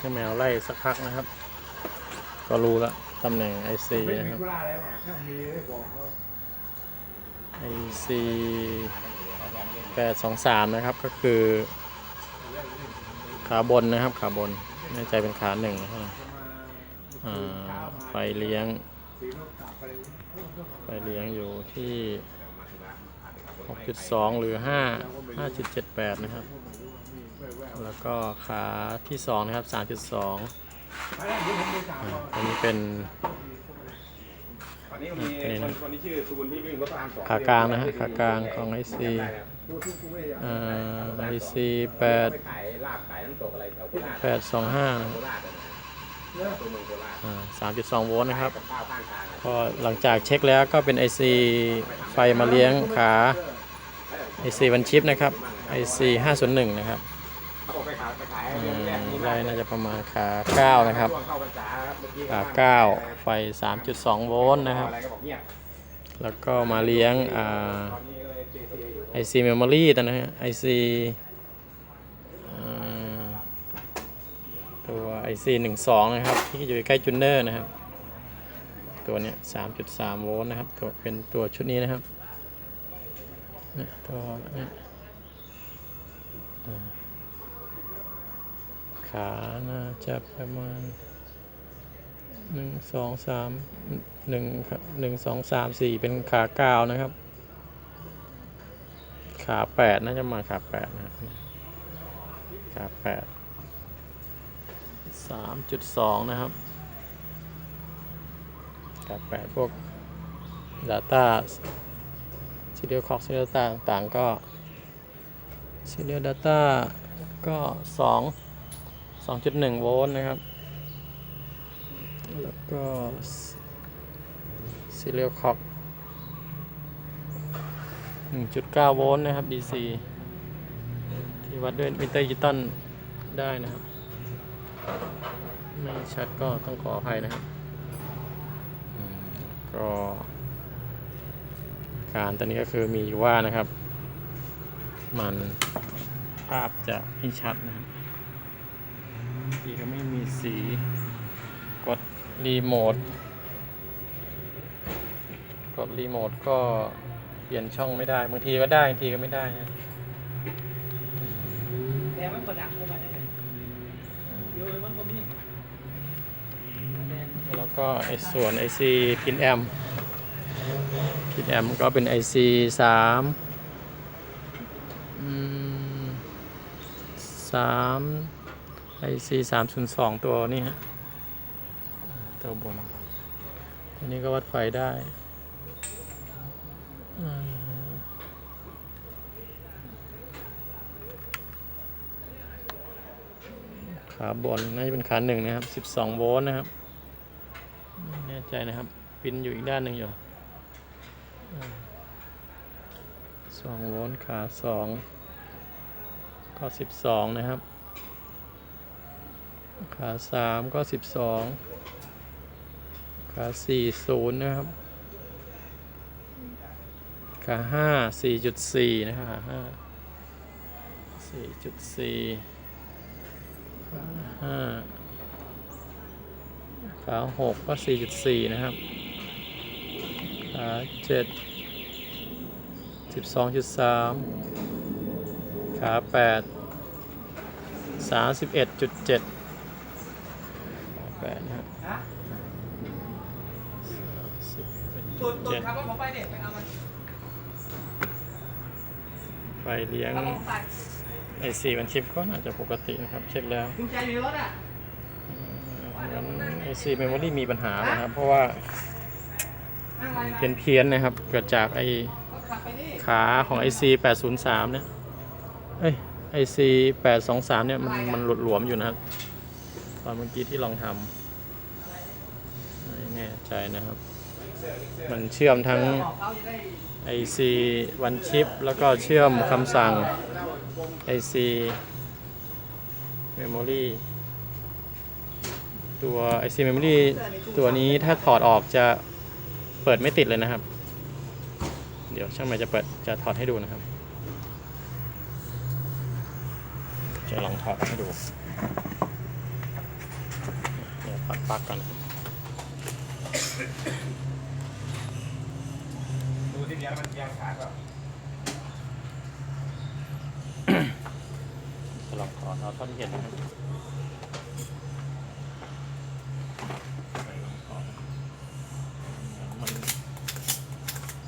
ช่างแมวไล่สักพักนะครับ ก็รู้แล้วตำแหน่ง IC นะครับกุหลาบอะไอถ้ามีได้บอกเขา IC 823 นะครับก็คือ ขาบนนะครับ ขาบนแน่ใจเป็นขาหนึ่งนะครับไฟเลี้ยงไปไฟเลี้ยงอยู่ที่ 6.2 หรือ 5 5.78 นะครับ แล้วก็ขาที่2นะครับ 3.2ไม่ได้เดี๋ยวผมไปถามอ่าเขาอันนี้เป็นตอนนี้มีคนคนที่ชื่อตูนที่วิ่งรถพระรามสองขากลางนะฮะขากลางของ IC ดูทุกกูไม่อยากอ่า IC ไปขายลาบขายน้ำตกอะไรแถวโคราช825นะโคราชนะตัวเมืองโคราชอ่า3.2โวลต์นะครับกับข้าวข้างทางอะพอหลังจากเช็คแล้วก็เป็น IC ไฟมาเลี้ยงขา IC วันชิปนะครับ IC 501 นะครับ ไล่น่าจะประมาณขา9นะครับช่วงเข้าพรรษาครับเมื่อกี้ขา9ไฟ 3.2 โวลต์นะครับ แล้วก็มาเลี้ยงอ่าตอนนี้ก็เลยเจเจอยู่ตัวนะฮะ IC อ่าตัว IC 12 นะครับ ที่อยู่ใกล้จูเนอร์นะครับ ตัวเนี้ย3.3 โวลต์นะครับ ตัวเป็นตัวชุดนี้นะครับเนี่ยตัวเนี้ย ขาน่าจะประมาณหนึ่งสองสามหนึ่งหนึ่งสองสามสี่เป็นขาเก้านะครับ ขาแปดน่าจะมาขาแปดนะครับขาแปดสามจุดสองนะครับขาแปดพวก Data Serial Clock Serial Data ต่างๆก็ Serial Data ก็สอง สองจุดหนึ่งโวลต์นะครับ แล้วก็ Serial Clock 1.9โวลต์นะครับ DC ที่วัดด้วยมิเตอร์ดิตอลได้นะครับ ไม่ชัดก็ต้องขออภัยนะครับก็การตอนนี้ก็คือมีอยู่ว่านะครับ มันภาพจะไม่ชัดนะครับีก็ไม่มีสี กดรีโมท กดรีโมทก็เปลี่ยนช่องไม่ได้ บางทีก็ได้ บางทีก็ไม่ได้นะแต่มันประดับเข้ามาได้ไงเดี๋ยวมันก็มีแล้วก็ไอส่วน IC พินแอมพินแอมก็เป็น IC สามสาม IC สามศูนย์สองตัวนี้ฮะ ตัวบน ตัวนี้ก็วัดไฟได้ขาบนน่าจะเป็นขาหนึ่งนะครับ 12 โวลต์นะครับไม่แน่ใจนะครับ ปินอยู่อีกด้านหนึ่งอยู่สองโวลต์ขาสองก็สิบสองนะครับ ขาสามก็สิบสองขาสี่ศูนย์นะครับ ขาห้าสี่จุดสี่นะครับขาห้าสี่จุดสี่ขาห้าขาหกก็สี่จุดสี่นะครับ ขาเจ็ดสิบสองจุดสามขาแปดสามสิบเอ็ดจุดเจ็ด แปดนะครับฮะสิบเอ็ดตุจุดดตุดเจ็ดขับรถผมไปเด็กไปเอามันไฟเลี้ยงขับรถผมไปไอซีมันชิปก็น่าจะปกตินะครับ เช็คแล้วกุญแจอยู่ในรถอะไอซีเมมโมรี่มีปัญหานะครับ เพราะว่านั่งไรเพี้ยนเพียนๆนะครับ เกิดจากไอก็ขับไปนี่ขาของ IC 803 เนี่ย เอ้ย IC 823 เนี่ย มันมันหลุดหลวมอยู่นะครับต อนเมื่อกี้ที่ลองทำไม่แน่ใจนะครับ มันเชื่อมทั้ง IC วันชิป แล้วก็เชื่อมคำสั่ง IC Memory ตัว IC Memory ตัวนี้ถ้าถอดออกจะเปิดไม่ติดเลยนะครับ เดี๋ยวช่างใหม่จะเปิดจะถอดให้ดูนะครับ จะลองถอดให้ดู ถอดปลั๊กก่อนดูที่เดียวมันยางขาดเปล่าจะลองถอดเอาเท่าที่เห็นนะครับใส่ลองถอดมัน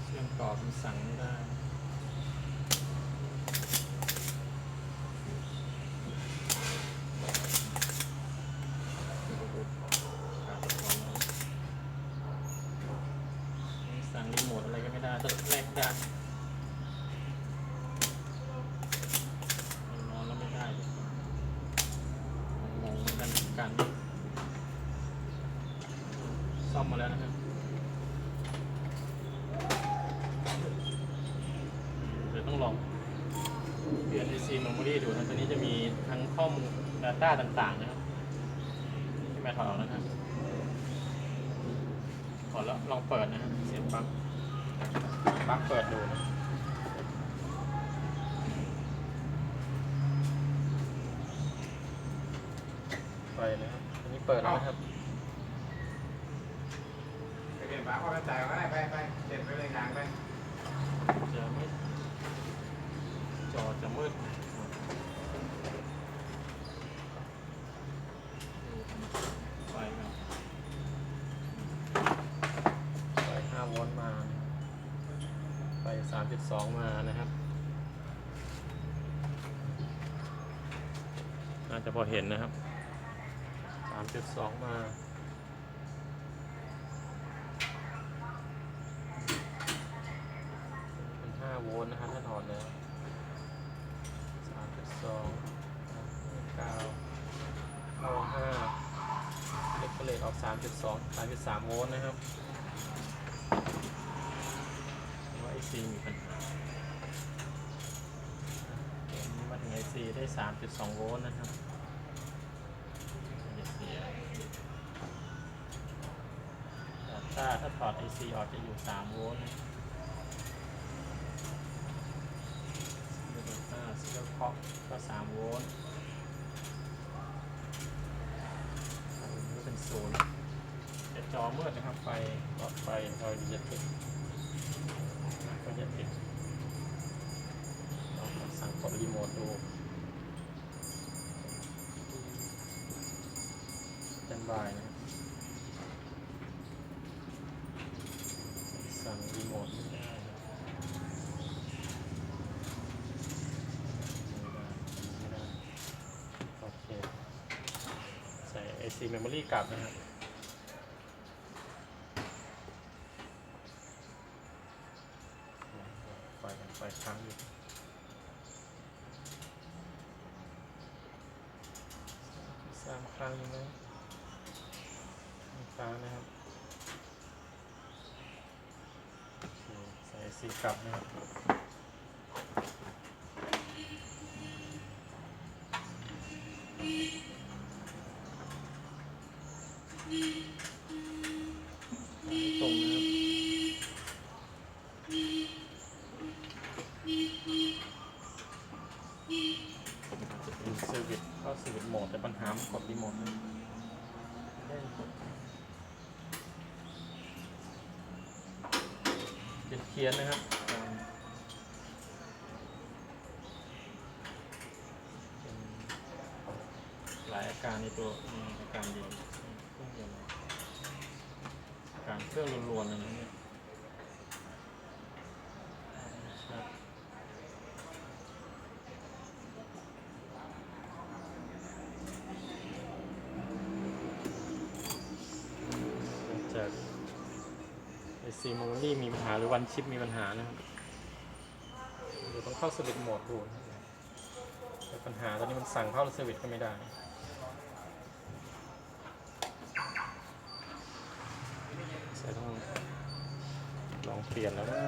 เชื่อมต่อมันสั่งไม่ได้ สั่งรีโมทอะไรก็ไม่ได้ต้องแลกได้นอนแล้วไม่ได้งงเหมือนกันกัน ซ่อมมาแล้วนะครับเดี๋ยวต้องลองเปลี่ยน AC memory ดูนะตัวนี้จะมีทั้งข้อมูล Data ต่างๆนะครับที่แม่ถอดออกนะครับขอแล้วลองเปิดนะฮะเสียบปลั๊กปลั๊กเปิดดูนะไปนะครับอันนี้เปิดแล้วนะครับ ไปเปลี่ยนฝาพอจ่ายก็ได้ไปไปเสร็จไปเลยยางไปจะไม่จอจะมืดไฟครับไฟ5โวลต์มาไฟ3.2 มานะครับ น่าจะพอเห็นนะครับ 3.2 มา เป็น 5 โวลต์ แล้สามจุดสองเก้าเก้าห้าเล็กเลตออกสามจุดสองสามจุดสามโวลต์นะครับว่าไอซีมีปัญหามาถึงไอซีได้สามจุดสองโวลต์นะครับถ้าถ้าถอดไอซีออกจะอยู่สามโวลต์นะ เดลต้าซิลคอกก็สามโวลต์อันนี้เป็นศูนย์แต่จอมืดนะครับไฟหลอดไฟเราจะติดก็จะติดลองสั่งกดรีโมทดูสแตนบายนะสั่งรีโมทไม่ได้นะ ไม่ได้โอเค ใส่ AC memory กลับนะครับปล่อยกันปล่อยค้างอยู่สามครั้งอยู่ไหมไม่ค้งนะครับใส่ AC กลับนะครับ ตรงนะครับเซอร์วิสเข้าเซอร์วิสโหมดแต่ปัญหามกดรีโมทไม่ได้กดเป็นเคียนนะครับหลายอาการในตัวอาการเดียวเครื่องยนต์อาการ เครื่องรวนๆอะไรเนี่ยจากไอซีโมนี่มีปัญหาหรือวันชิปมีปัญหานะครับเดี๋ยวต้องเข้าสวิตช์โหมดดูแต่ปัญหาตอนนี้มันสั่งเข้าสวิตช์ก็ไม่ได้ ใช่ต้องลอง เปลี่ยนแล้วนะ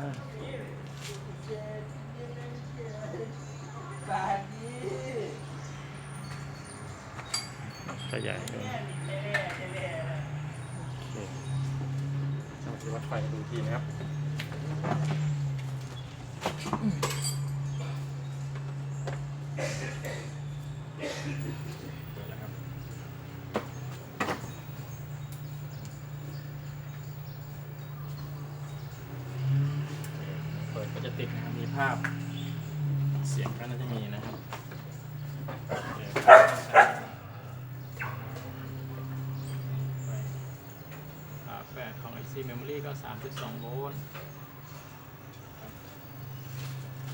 ขยายเลยโอเคเอาที่วัดไฟดูทีนะครับ ก็จะติดนะครับมีภาพเสียงก็น่าจะมีนะครับแฝดของ IC Memory ก็ 3.2 โวลต์ครับ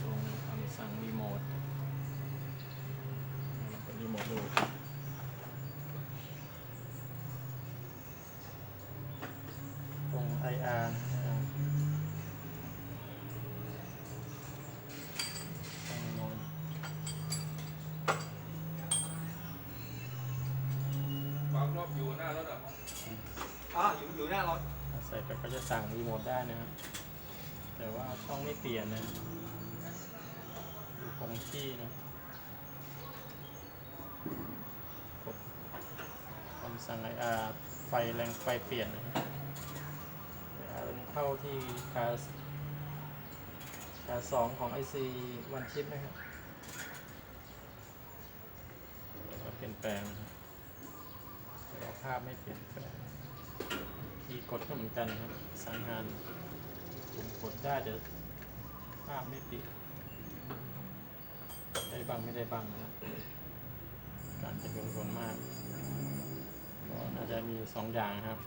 ตรงคำสั่งรีโมทลองกดรีโมทดู ได้นะครับ แต่ว่าช่องไม่เปลี่ยนนะอยู่คงที่นะกดคำสั่ง IR ไฟแรงไฟเปลี่ยนนะครับเข้าที่คาสคาสองของ IC วันชิปนะครับเปลี่ยนแปลงนะครับแต่ว่าภาพไม่เปลี่ยนแปลงีกดก็เหมือนกันนะครับสั่งงานปุ่มกดได้แต่ภาพไม่ปิดได้บ้างไม่ได้บ้างนะการจะเป็นผลมากก็น่าจะมีสองอย่างครับ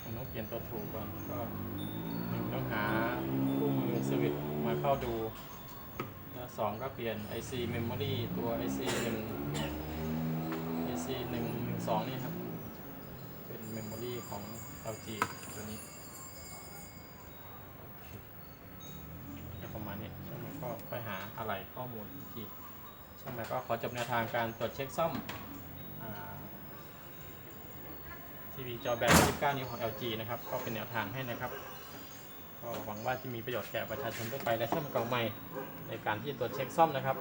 ผมต้องเปลี่ยนตัวถูกก่อนก็หนึ่งต้องหาคู่มือสวิตมาเข้าดูแล้วสองก็เปลี่ยน IC memory ตัว IC หนึ่ง IC หนึ่งหนึ่งสองนี่ครับ ของ LG ตัวนี้อเคก็ประมาณนี้ช่างมันก็ค่อยหาอะไรข้อมูลอีกทีช่างมันก็ขอจบแนวทางการตรวจเช็คซ่อมทีวีจอแบน19 นิ้วของ LG นะครับ ก็เป็นแนวทางให้นะครับ ก็หวังว่าจะมีประโยชน์แก่ประชาชนทั่วไปและช่างเก่าใหม่ในการที่จะตรวจเช็คซ่อมนะครับ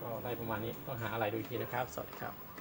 ก็ได้ประมาณนี้ต้องหาอะไรดูทีนะครับ สวัสดีครับ